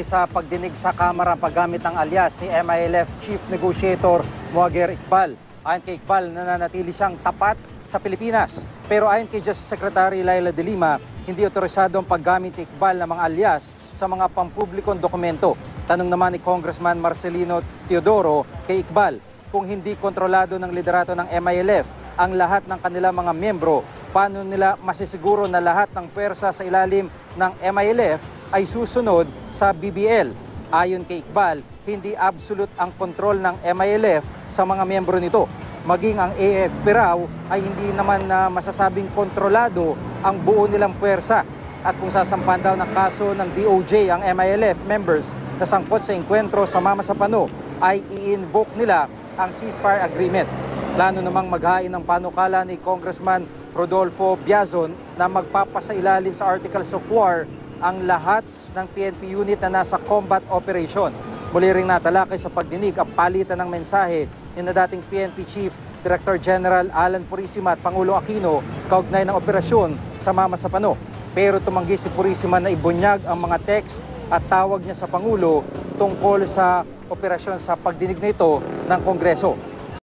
sa pagdinig sa Kamara paggamit ng alias ni MILF Chief Negotiator Muager Iqbal. Ayon kay Iqbal, nananatili siyang tapat sa Pilipinas. Pero ayon kay Justice Secretary Laila de Lima, hindi otorisado ang paggamit ni Iqbal ng mga alias sa mga pampublikong dokumento. Tanong naman ni Congressman Marcelino Teodoro kay Iqbal, kung hindi kontrolado ng liderato ng MILF ang lahat ng kanilang mga miyembro, paano nila masisiguro na lahat ng pwersa sa ilalim ng MILF ay susunod sa BBL. Ayon kay Iqbal, hindi absolute ang kontrol ng MILF sa mga miyembro nito. Maging ang AFP raw ay hindi naman na masasabing kontrolado ang buo nilang puwersa. At kung sasampan daw ng kaso ng DOJ ang MILF members na sangkot sa engkwentro sa Mama sa Pano, ay i-invoke nila ang ceasefire agreement. Plano namang maghain ng panukala ni Congressman Rodolfo Biazon na magpapasailalim sa Articles of War ang lahat ng PNP unit na nasa combat operation. Muli ring natalakay sa pagdinig ang palitan ng mensahe ni na dating PNP Chief Director General Alan Purisima at Pangulo Aquino kaugnay ng operasyon sa Mama sa Pano. Pero tumanggi si Purisima na ibunyag ang mga text at tawag niya sa Pangulo tungkol sa operasyon sa pagdinig nito ng Kongreso.